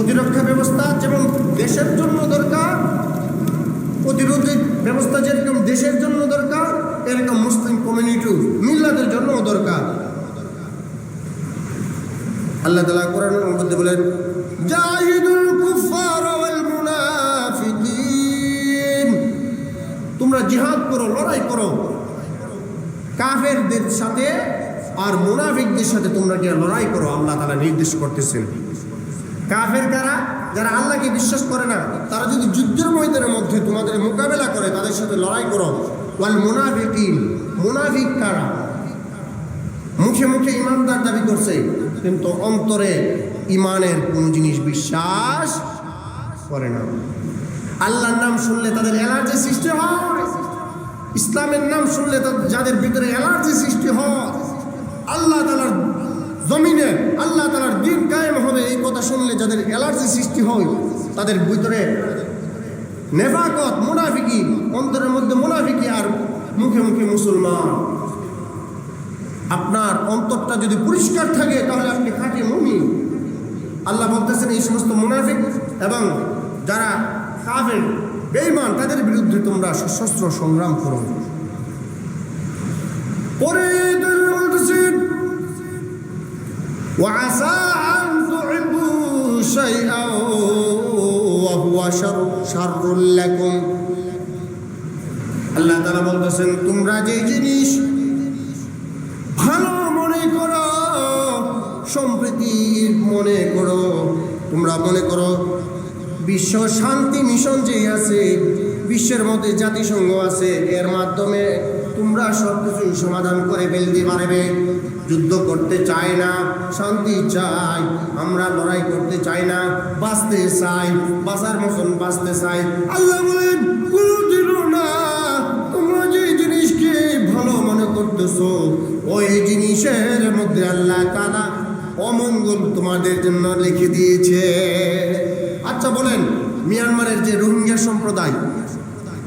প্রতিরক্ষা ব্যবস্থা যেমন দেশের জন্য দরকার প্রতিরোধী ব্যবস্থা যেরকম দেশের জন্য দরকার, এরকম মুসলিম কমিউনিটি মিল্লাদের জন্য দরকার। আল্লাহ তালা কোরআনের মধ্যে বলেন, জাহিদুল কুফার তোমরা জিহাদ করো, লড়াই করো। কাফেরদের সাথে আর মুনাফিকদের সাথে তোমরা গিয়ে লড়াই করো, আল্লাহ তালা নির্দেশ করতেছেন। কাফের কারা? যারা আল্লাহকে বিশ্বাস করে না, তারা যদি যুদ্ধের ময়দানের মধ্যে তোমাদের মোকাবেলা করে, তাদের সাথে লড়াই করো। ওয়াল মুনাফিকিন, মুনাফিক কারা? মুখে মুখে ইমানদার দাবি করছে, কিন্তু অন্তরে ইমানের কোন জিনিস বিশ্বাস করে না। আল্লাহর নাম শুনলে তাদের অ্যালার্জি সৃষ্টি হয়। ইসলামের নাম শুনলে যাদের ভিতরে অ্যালার্জি সৃষ্টি হয়, আল্লাহ জমিনে আল্লাহ তালার দিন কায়েম হবে এই কথা শুনলে যাদের অ্যালার্জি সৃষ্টি হয়, তাদের ভিতরে নেফাকত, মুনাফিকি, অন্তরের মধ্যে মুনাফিকি আর মুখে মুখে মুসলমান। আপনার অন্তরটা যদি পরিষ্কার থাকে, তাহলে আপনি খাঁটি মুমিন। আল্লাহ বলতেছেন, এই সমস্ত মুনাফিক এবং যারা কাফের, বেঈমান, তাদের বিরুদ্ধে তোমরা সশস্ত্র সংগ্রাম করো। পরে وعسى أن تحبوا شيئا وهو شر شر لكم আল্লাহ তারা বলতেছেন তোমরা যে জিনিস ভালো মনে করো সম্প্রীতি মনে করো তোমরা মনে করো বিশ্ব শান্তি মিশন যে আছে বিশ্বের মধ্যে জাতিসংঘ আছে এর মাধ্যমে তোমরা সব কিছু সমাধান করে ফেলতে পারবে। যুদ্ধ করতে চায় না, শান্তি চাই আমরা লড়াই করতে চাই না, বাঁচতে চাই, বাঁচার মতন বাঁচতে চাই। আল্লাহ বলেন না, তোমরা যে জিনিসকে ভালো মনে করতেছো, ওই জিনিসের মধ্যে আল্লাহ তালা অমঙ্গল তোমাদের জন্য লিখে দিয়েছে। আচ্ছা বলেন, মিয়ানমারের যে রোহিঙ্গা সম্প্রদায়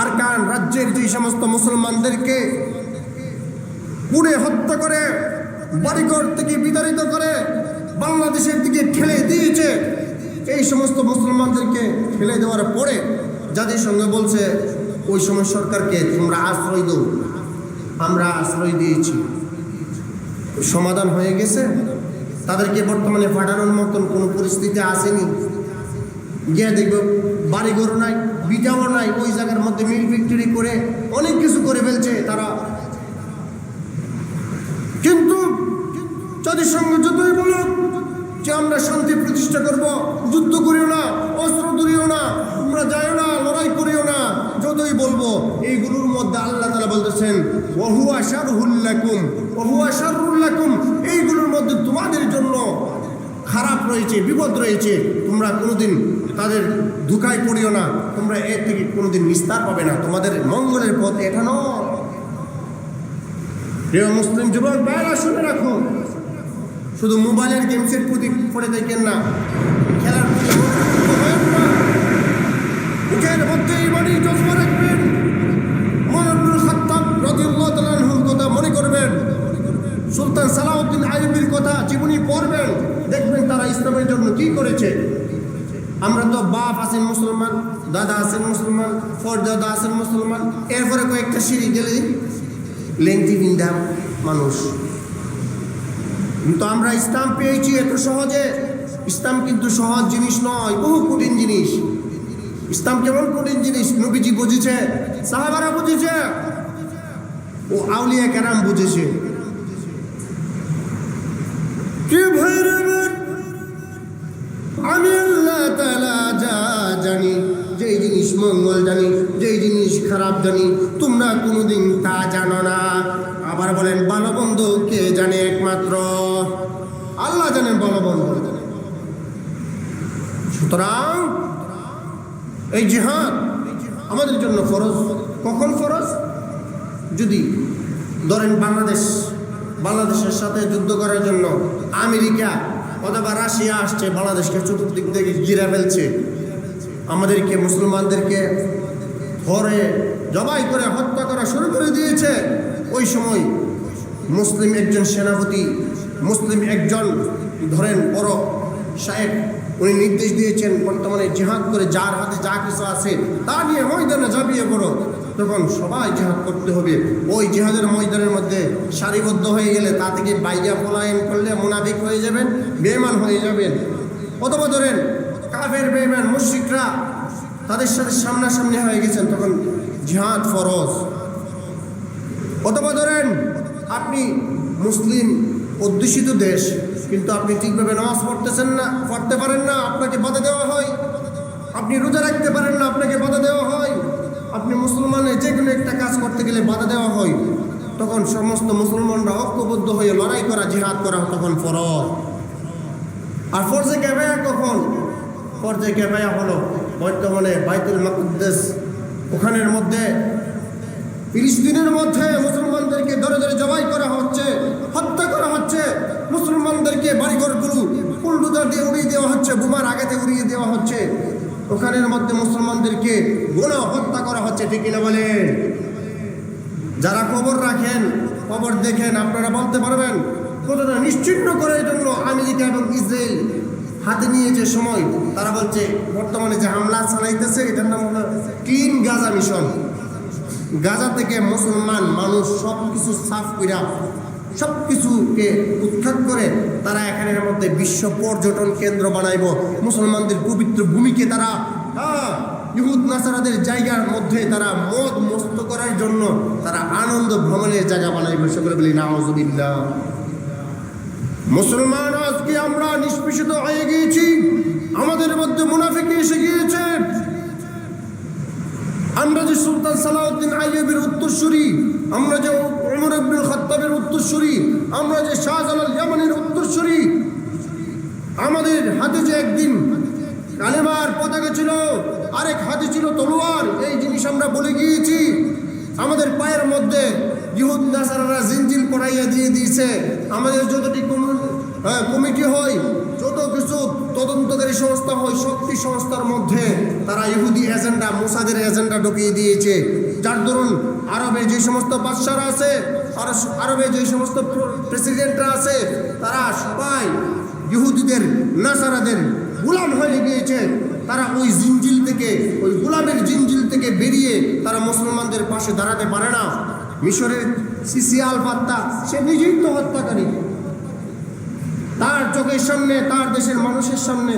আরকান রাজ্যের যে সমস্ত মুসলমানদেরকে পুড়ে হত্যা করে, বাড়িঘর থেকে বিতাড়িত করে বাংলাদেশের দিকে ঠেলে দিয়েছে, এই সমস্ত মুসলমানদেরকে ঠেলে দেওয়ার পরে যাদের সঙ্গে বলছে, ওই সময় সরকারকে তোমরা আশ্রয় দাও। আমরা আশ্রয় দিয়েছি। সমাধান হয়ে গেছে। তাদেরকে বর্তমানে পাঠানোর মতন কোনো পরিস্থিতি আসেনি। গিয়ে দেখব বাড়িঘর নাই। বিটাও নাই, ওই জায়গার মধ্যে মিল ফ্যাক্টরি করে অনেক কিছু করে ফেলছে তারা। কিন্তু জাতিসংঘ যতই বলুক যে আমরা শান্তি প্রতিষ্ঠা করব, যুদ্ধ করিও না, অস্ত্র ধরিও না তোমরা যাইও না, লড়াই করিও না, যতই বলব, এইগুলোর মধ্যে আল্লাহ তালা বলতেছেন ওহু আশার হুল্লাকুম ওহু আশার হুল্লাকুম এইগুলোর মধ্যে তোমাদের জন্য খারাপ রয়েছে, বিপদ রয়েছে, তোমরা কোনোদিন তাদের দুকায় পড়িও না। তোমরা এর থেকে কোনোদিন নিস্তার পাবে না। তোমাদের মঙ্গলের পথ এটা নয়। প্রিয় মুসলিম যুবক বাইরা শুনে রাখো। শুধু মোবাইলের গেমসের প্রতি পড়ে দেখেন না, খেলার বুকের মধ্যে বাড়ি জজমা রাখবেন মনোনুল খাত্তাব কথা মনে করবেন। সুলতান সালাউদ্দিন আইয়ুবীর কথা জীবনী পড়বেন। দেখবেন তারা ইসলামের জন্য কি করেছে। আমরা তো বাপ আছেন মুসলমান। দাদা আছেন মুসলমান ফরদাদা আছেন মুসলমান। এরপরে কয়েকটা সিঁড়ি গেলে লেংটি বিন্দা মানুষ। কিন্তু আমরা ইসলাম পেয়েছি এত সহজে। ইসলাম কিন্তু সহজ জিনিস নয়, বহু কঠিন জিনিস। ইসলাম কেমন কঠিন জিনিস? নবীজি বুঝেছে, সাহাবারা বুঝেছে, ও আউলিয়া কেরাম বুঝেছে। মঙ্গল জানি, যেই জিনিস খারাপ জানি, তোমরা কোনোদিন তা জানো না। আবার বলেন ভালো বন্ধু কে জানে একমাত্র? আল্লাহ জানেন ভালো বন্ধু সুতরাং, এই জিহাদ আমাদের জন্য ফরজ। কখন ফরজ? যদি ধরেন বাংলাদেশ, বাংলাদেশের সাথে যুদ্ধ করার জন্য আমেরিকা অথবা রাশিয়া আসছে, বাংলাদেশকে চতুর্দিক থেকে ঘিরে ফেলছে আমাদেরকে, মুসলমানদেরকে ধরে জবাই করে হত্যা করা শুরু করে দিয়েছে। ওই সময় মুসলিম একজন সেনাপতি, মুসলিম একজন ধরেন বড় সাহেব উনি নির্দেশ দিয়েছেন, বর্তমানে জেহাদ করে যার হাতে যা কিছু আছে তা নিয়ে ময়দানে ঝাঁপিয়ে পড়ো। তখন সবাই জেহাদ করতে হবে। ওই জেহাদের ময়দানের মধ্যে সারিবদ্ধ হয়ে গেলে তা থেকে বাইজা পলায়ন করলে মুনাফিক হয়ে যাবেন বেমান হয়ে যাবেন। অথবা ধরেন কাফের বেমান মুশ্রিকরা তাদের সাথে সামনাসামনি হয়ে গেছেন তখন জিহাদ ফরজ। অথবা ধরেন, আপনি মুসলিম অধ্যুষিত দেশ, কিন্তু আপনি ঠিকভাবে নামাজ পড়তেছেন না, পড়তে পারেন না, আপনাকে বাধা দেওয়া হয়। আপনি রোজা রাখতে পারেন না, আপনাকে বাধা দেওয়া হয়। আপনি মুসলমানের যে কোনো একটা কাজ করতে গেলে বাধা দেওয়া হয়। তখন সমস্ত মুসলমানরা ঐক্যবদ্ধ হয়ে লড়াই করা, জিহাদ করা তখন ফরজ। আর ফরজে ক্যাবায়া কখন? ফরজে ক্যাবায়া হলো বর্তমানে বাইতুল মাকদ্দেস। ওখানের মধ্যে তিরিশ দিনের মধ্যে মুসলমানদেরকে ধরে ধরে জবাই করা হচ্ছে, হত্যা করা হচ্ছে। মুসলমানদেরকে বাড়িঘরগুলো পুলডুদার দিয়ে উড়িয়ে দেওয়া হচ্ছে, বোমার আগেতে উড়িয়ে দেওয়া হচ্ছে। ওখানের মধ্যে মুসলমানদেরকে গুণা হত্যা করা হচ্ছে, ঠিক না বলে যারা খবর রাখেন খবর দেখেন, আপনারা বলতে পারবেন, কতটা নিশ্চিন্ন করার জন্য আমেরিকা এবং ইসরায়েল। হাতে নিয়ে যে সময় তারা বলছে বর্তমানে যে হামলা চালাইতেছে এটার নাম হলো ক্লিন গাজা মিশন গাজা থেকে মুসলমান মানুষ সব কিছু সাফ কইরা সব কিছুকে উৎখাত করে তারা এখানের মধ্যে বিশ্ব পর্যটন কেন্দ্র বানাইব। মুসলমানদের পবিত্র ভূমিকে তারা হ্যাঁ, ইহুদ নাসারাদের জায়গার মধ্যে তারা মদ মস্ত করার জন্য তারা আনন্দ ভ্রমণের জায়গা বানাইব। সকলে বলি নাউজুবিল্লাহ। মুসলমান, আজকে আমরা নিষ্পেষিত হয়ে গিয়েছি। আমাদের মধ্যে মুনাফিকে এসে গিয়েছে। আমরা যে সুলতান সালাউদ্দিন আইয়ুবের উত্তরসূরি, আমরা যে ওমর আব্দুল খত্তাবের উত্তরসূরি, আমরা যে শাহজালাল ইয়ামানের উত্তরসূরি, আমাদের হাতে যে একদিন কালেমার পতাকা ছিল, আরেক হাতে ছিল তলোয়ার, এই জিনিস আমরা বলে গিয়েছি। আমাদের পায়ের মধ্যে ইহুদ, নাসারারা জিনজিল পড়াইয়া দিয়ে দিয়েছে। আমাদের যতটি হ্যাঁ, কমিটি হয় যত কিছু তদন্তকারী সংস্থা হয় শক্তি সংস্থার মধ্যে তারা ইহুদি এজেন্ডা মোসাদের এজেন্ডা ঢুকিয়ে দিয়েছে। যার দরুন আরবে যে সমস্ত বাদশারা আছে আর আরবে যে সমস্ত প্রেসিডেন্টরা আছে তারা সবাই ইহুদিদের নাসারাদের গুলাম হয়ে গিয়েছে। তারা ওই জিনজিল থেকে ওই গুলামের জিনজিল থেকে বেরিয়ে তারা মুসলমানদের পাশে দাঁড়াতে পারে না। মিশরের সিসি আল ফাত্তা সে নিজেই তো হত্যাকারী। তার চোখের সামনে, তার দেশের মানুষের সামনে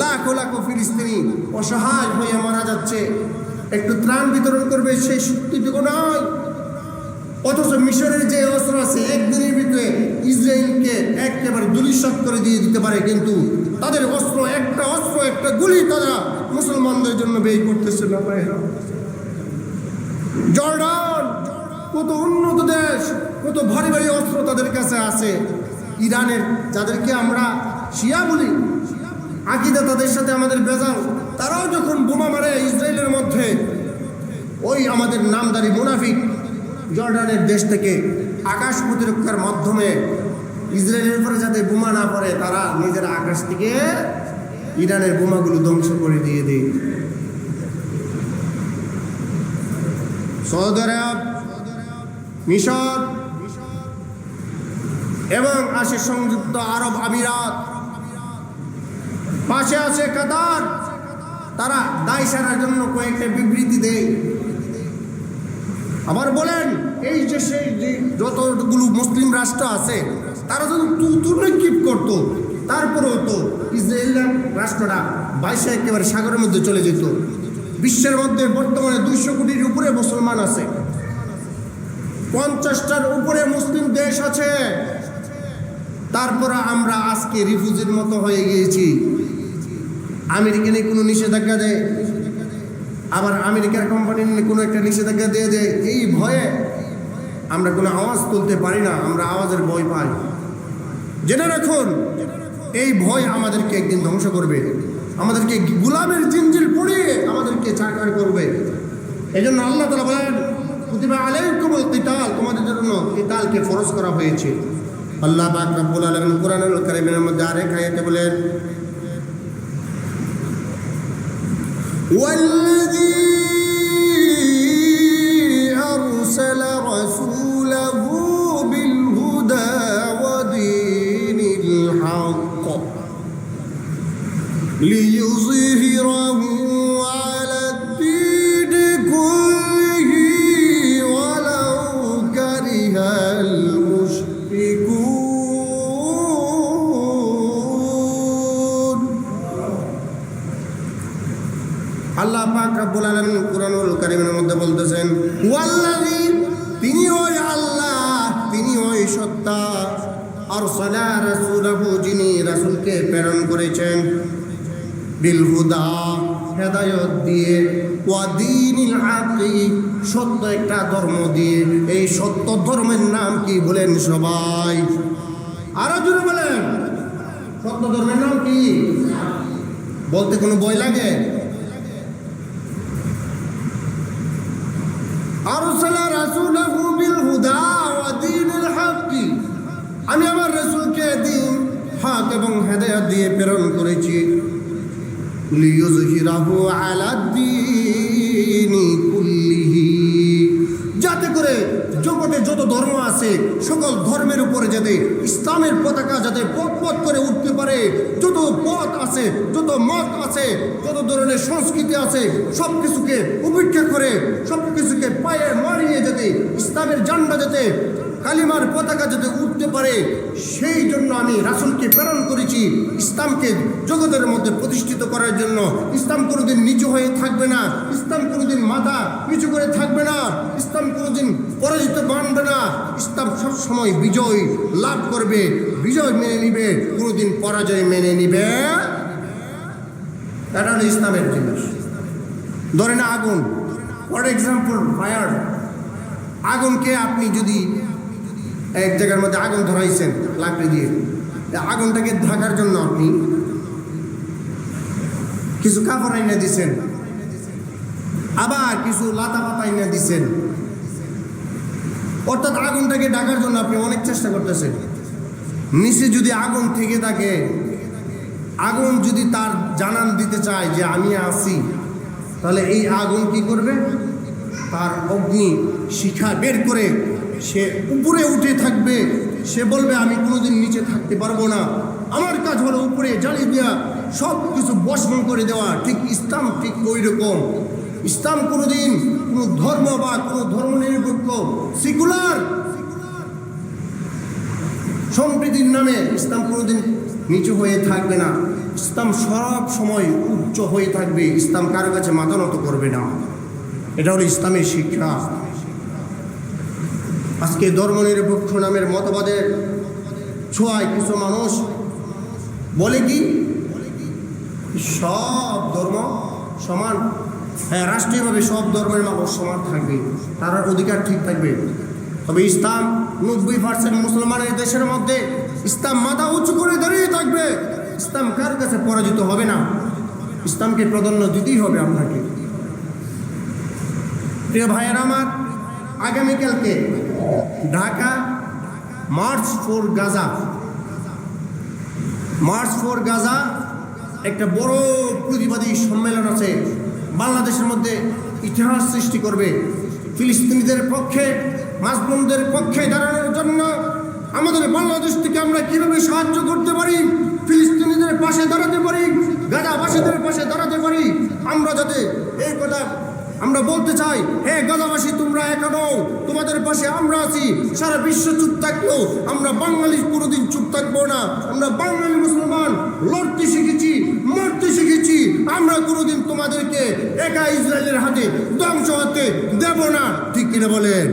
লাখো লাখো ফিলিস্তিনি অসহায় হয়ে মারা যাচ্ছে। একটু ত্রাণ বিতরণ করবে সেই শক্তিটুকু নয়। অথচ মিশরের যে অস্ত্র আছে, একদিনের ভিতরে ইসরায়েলকে একেবারে দুলিশাত করে দিয়ে দিতে পারে, কিন্তু তাদের অস্ত্র, একটা অস্ত্র, একটা গুলি তারা মুসলমানদের জন্য ব্যয় করতেছে না জর্ডান কত উন্নত দেশ, কত ভারী ভারী অস্ত্র তাদের কাছে আছে। ইরানের, যাদেরকে আমরা শিয়া বলি, আকিদা তাদের সাথে আমাদের বেজাল। তারাও যখন বোমা মারে ইসরায়েলের মধ্যে, ওই আমাদের নামদারি মুনাফিক জর্ডানের দেশ থেকে আকাশ প্রতিরক্ষার মাধ্যমে ইসরায়েলের উপরে যাতে বোমা না পড়ে, তারা নিজের আকাশ থেকে ইরানের বোমাগুলো ধ্বংস করে দিয়ে দেয়। সৌদি আরব মিশর এবং আসে সংযুক্ত আরব আমিরাত। পাশে আছে কাতার। তারা দায় সারার জন্য কয়েকটা বিবৃতি দেয়। আবার বলেন, এই যে সেই যে যতগুলো মুসলিম রাষ্ট্র আছে, তারা যদি তুতুনে কিপ করতো, তারপরেও তো ইসরায়েল রাষ্ট্রটা বাইশে একেবারে সাগরের মধ্যে চলে যেত। বিশ্বের মধ্যে বর্তমানে দুইশো কোটির উপরে মুসলমান আছে। পঞ্চাশটার উপরে মুসলিম দেশ আছে। তারপরে আমরা আজকে রিফিউজির মতো হয়ে গিয়েছি। আমেরিকানে কোনো নিষেধাজ্ঞা দেয়। আবার আমেরিকার কোম্পানি কোনো একটা নিষেধাজ্ঞা দিয়ে দেয়। এই ভয়ে আমরা কোনো আওয়াজ তুলতে পারি না, আমরা আওয়াজের ভয় পাই। জেনে রাখুন, এই ভয় আমাদেরকে একদিন ধ্বংস করবে। আমাদেরকে গুলামের জিনজিল পড়িয়ে আমাদেরকে চাকার করবে। এই জন্য আল্লাহ তালা বলেন প্রতিভা আলাইকুমুল কিতাল তোমাদের জন্য কিতালকে ফরজ করা হয়েছে আল্লাহ পাক রব্বুল আলামিন কোরআনুল কারীমের মধ্যে আরেক আয়াতে বলেন والذي রব্বুল আলামিন কুরআনুল মধ্যে বলতেছেন, ওয়াল্লাযী তিনি ওই আল্লাহ, তিনি ওই সত্তা। আরসালা রাসূলাহু, যিনি রাসূলকে প্রেরণ করেছেন। বিল হুদা, হেদায়ত দিয়ে ওয়াদিনিল হাকি সত্য একটা ধর্ম দিয়ে। এই সত্য ধর্মের নাম কি বলেন সবাই? আরও জোরে বলেন। সত্য ধর্মের নাম কি? বলতে কোনো বই লাগে? আরসালা রাসূলাহু বিল হুদা ওয়া দীনিল হক আমি আমার রাসূলকে দিন হক এবং হেদায়েত দিয়ে প্রেরণ করেছি। লিইয়ুযহিরাহু আলা কুল্লিহি যাতে করে জগতে যত ধর্ম আছে, সকল ধর্মের উপরে যাতে ইসলামের পতাকা যাতে পথ পথ করে উঠতে পারে, যত পথ আছে, যত মত আছে, যত ধরনের সংস্কৃতি আছে সব কিছুকে উপেক্ষা করে সব কিছুকে পায়ে মারিয়ে যাতে ইসলামের জান্ডা যাতে কালিমার পতাকা যাতে উঠতে পারে, সেই জন্য আমি রাসুলকে প্রেরণ করেছি ইসলামকে জগতের মধ্যে প্রতিষ্ঠিত করার জন্য। ইসলাম কোনোদিন নিচু হয়ে থাকবে না, ইসলাম কোনোদিন মাথা নিচু করে থাকবে না। ইসলাম কোনোদিন পরাজিত মানবে না। ইসলাম সবসময় বিজয় লাভ করবে, বিজয় মেনে নিবে, কোনোদিন পরাজয় মেনে নিবে। এটা হলো ইসলামের জিনিস। ধরে না আগুন। ফর এক্সাম্পল ফায়ার আগুনকে আপনি যদি এক জায়গার মধ্যে আগুন ধরাইছেন, লাকড়ি দিয়ে আগুনটাকে ঢাকার জন্য আপনি কিছু কাপড় আইনা দিছেন, আবার কিছু লাতা পাতা আইনা দিছেন। অর্থাৎ আগুনটাকে ডাকার জন্য আপনি অনেক চেষ্টা করতেছেন। নিচে যদি আগুন থেকে থাকে, আগুন যদি তার জানান দিতে চায় যে আমি আছি, তাহলে এই আগুন কি করবে? তার অগ্নি শিখা বের করে সে উপরে উঠে থাকবে। সে বলবে, আমি কোনোদিন নিচে থাকতে পারব না। আমার কাজ হলো উপরে জ্বালিয়ে দেওয়া সব কিছু বসন করে দেওয়া। ঠিক ইসলাম ঠিক ওই রকম ইসলাম কোনোদিন কোনো ধর্ম বা কোনো ধর্ম নিরপেক্ষ সিকুলার সম্প্রীতির নামে ইসলাম কোনোদিন নিচু হয়ে থাকবে না। ইসলাম সব সময় উচ্চ হয়ে থাকবে। ইসলাম কারও কাছে মাথা নত করবে না। এটা হলো ইসলামের শিক্ষা। আজকে ধর্মনিরপেক্ষ নামের মতবাদের ছোঁয়ায় কিছু মানুষ বলে কি? সব ধর্ম সমান হ্যাঁ রাষ্ট্রীয়ভাবে সব ধর্মের মানুষ সমান থাকবে। তার অধিকার ঠিক থাকবে। তবে ইসলাম নব্বই পার্সেন্ট মুসলমানের দেশের মধ্যে ইসলাম মাথা উঁচু করে দাঁড়িয়ে থাকবে। ইসলাম কার কাছে পরাজিত হবে না? ইসলামকে প্রাধান্য দিতেই হবে আপনাকে। প্রিয় ভাইয়ের আমার, আগামীকালকে Dhaka, March for Gaza. March for Gaza একটা বড় প্রতিবাদী সম্মেলন আছে। বাংলাদেশের মধ্যে ইতিহাস সৃষ্টি করবে। ফিলিস্তিনিদের পক্ষে মাজলুমদের পক্ষে দাঁড়ানোর জন্য আমাদের বাংলাদেশ থেকে আমরা কীভাবে সাহায্য করতে পারি, ফিলিস্তিনিদের পাশে দাঁড়াতে পারি, গাজাবাসীদের পাশে দাঁড়াতে পারি, আমরা যাতে এই কথা আমরা বলতে চাই, হে গাজাবাসী, তোমরা একা নও, তোমাদের পাশে আমরা আছি, সারা বিশ্ব চুপ থাকলেও আমরা বাঙালি কোনোদিন চুপ থাকব না। আমরা বাঙালি মুসলমান, লড়তে শিখেছি, মরতে শিখেছি। আমরা কোনোদিন তোমাদেরকে একা ইসরায়েলের হাতে, ধ্বংস হতে দেব না। ঠিক কিনা বলেন?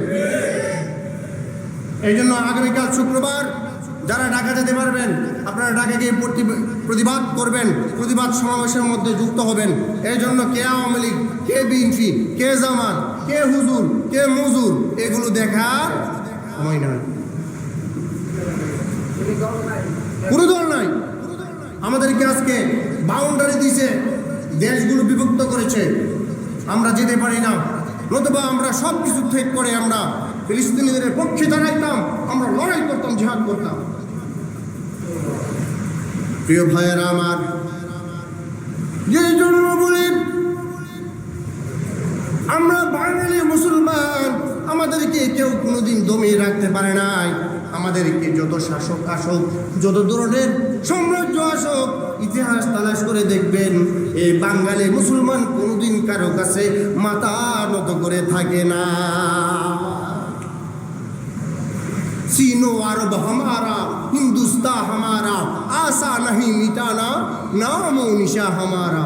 এই জন্য আগামীকাল শুক্রবার যারা ঢাকা যেতে পারবেন, আপনারা ঢাকা গিয়ে প্রতি- প্রতিবাদ করবেন, প্রতিবাদ সমাবেশের মধ্যে যুক্ত হবেন। এই জন্য কে আওয়ামী লীগ, কে বিএনপি, কে জামাত, কে হুজুর, কে মজুর, এগুলো দেখার সময় নাই। কোনো দল নাই। আমাদেরকে আজকে বাউন্ডারি দিয়েছে দেশগুলো বিভক্ত করেছে। আমরা যেতে পারি না। নতুবা আমরা সব কিছু ঠিক করে আমরা ফিলিস্তিনিদের পক্ষে দাঁড়াইতাম, আমরা লড়াই করতাম, জিহাদ করতাম। প্রিয় ভাইয়েরা আমার, যে আমরা বাঙালি মুসলমান, আমাদেরকে কেউ কোনোদিন দমিয়ে রাখতে পারে নাই। আমাদেরকে যত শাসক আসুক, যত ধরনের সাম্রাজ্য আসুক, ইতিহাস তালাশ করে দেখবেন এই বাঙালি মুসলমান কোনোদিন কারও কাছে মাথা নত করে থাকে না। চীনো আরব হামারা হিন্দুস্তা হামারা, আশা নাহি মিটানা, নাম নিশা হামারা।